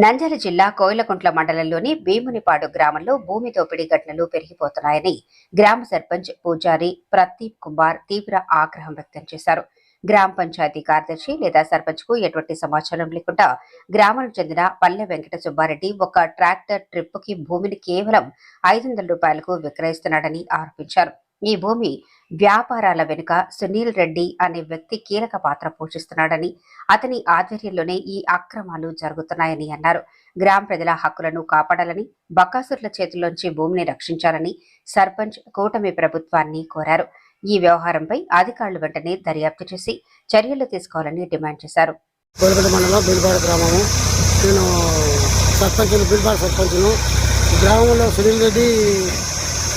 నంద్యాల జిల్లా కోయిలకుంట్ల మండలంలోని భీమునిపాడు గ్రామంలో భూమి దోపిడీ ఘటనలు పెరిగిపోతున్నాయని గ్రామ సర్పంచ్ పూజారి ప్రదీప్ కుమార్ తీవ్ర ఆగ్రహం వ్యక్తం చేశారు. గ్రామ పంచాయతీ కార్యదర్శి లేదా సర్పంచ్కు ఎటువంటి సమాచారం లేకుండా గ్రామానికి చెందిన పల్లె వెంకట సుబ్బారెడ్డి ఒక ట్రాక్టర్ ట్రిప్కి భూమిని కేవలం ఐదు వందల రూపాయలకు విక్రయిస్తున్నాడని ఆరోపించారు. ఈ భూమి వ్యాపారాల వెనుక సునీల్ రెడ్డి అనే వ్యక్తి కీలక పాత్ర పోషిస్తున్నాడని అతని ఆధ్వర్యంలోనే ఈ అక్రమాలు జరుగుతున్నాయని అన్నారు. గ్రామ ప్రజల హక్కులను కాపాడాలని బకాసుర్ల చేతుల్లోంచి భూమిని రక్షించాలని సర్పంచ్ కూటమి ప్రభుత్వాన్ని కోరారు. ఈ వ్యవహారంపై అధికారులు వెంటనే దర్యాప్తు చేసి చర్యలు తీసుకోవాలని డిమాండ్ చేశారు. నేను సర్పంచ్ను సర్పంచ్ను గ్రామంలో సునీల్ రెడ్డి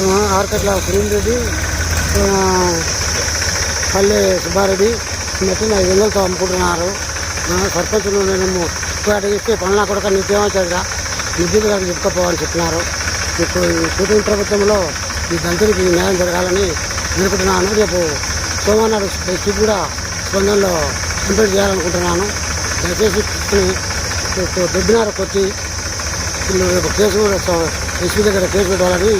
ఆ, ఆర్కట్ల సునీల్ రెడ్డి పల్లె సుబ్బారెడ్డి మెట్టిన ఐదు వందలతో అమ్ముకుంటున్నారు ఆ, నేను ఇప్పుడు అడిగిస్తే పనుల కొడక నిత్యమవుతుందిగా నిధులు గారికి చెప్పుకోపోవాలని చెప్పినారు ఇప్పుడు ఈ కూటమి ప్రభుత్వంలో ఈ దళితులకి న్యాయం జరగాలని అనుకుంటున్నాను రేపు సోమవారం స్టిక్ కూడా స్పందనలో కంప్లీట్ చేయాలనుకుంటున్నాను దయచేసి దెబ్బినారు కొట్టి వీళ్ళు రేపు కేసు కూడా ఎస్పీ దగ్గర కేసు పెట్టాలని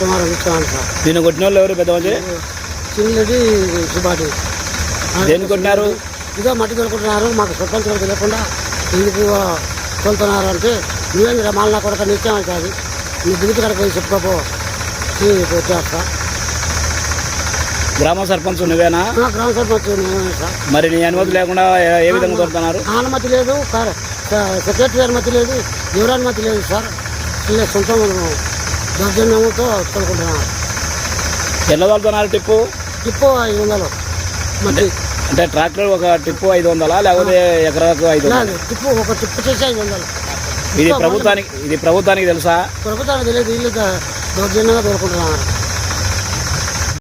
సోమవారం ఇస్తున్నాను సార్ దీన్ని కొట్టిన వాళ్ళు ఎవరు పెద్ద మంది చిన్నది సుబాటి. దేన్ని కొట్టినారు? ఇదో మట్టి తోలుకుంటున్నారు మాకు సర్పంచ్ కూడా తెలియకుండా ఎందుకు తోలుతున్నారు అంటే నువ్వేం రమాలనా కొడక నిత్యం అవుతుంది నీ దిగుతు కడక పోయి చెప్పుకోపో వచ్చేస్తా గ్రామ సర్పంచ్ నువ్వేనా? గ్రామ సర్పంచ్ నేనే సార్. మరి నీ అనుమతి లేకుండా ఏ- విధంగా దొరుకుతున్నారు అనుమతి లేదు సార్. సెక్రటరీ అనుమతి లేదు ఎవరి అనుమతి లేదు సార్. సొంతం దౌర్జన్యంతో తోలుకుంటున్నాను ఎట్లా తోలుతున్నారు టిప్పు? టిప్పు ఐదు వందలు. మట్టి అంటే ట్రాక్టర్ ఒక టిప్పు ఐదు వందలా లేకపోతే ఎకరాకు ఐదు వందలా? టిప్పు ఒక టిప్పు చేసి ఐదు వందలు. ఇది ప్రభుత్వానికి ఇది ప్రభుత్వానికి తెలుసా? ప్రభుత్వానికి తెలియదు ఇల్లు దౌర్జన్యంగా తోలుకుంటున్నారు.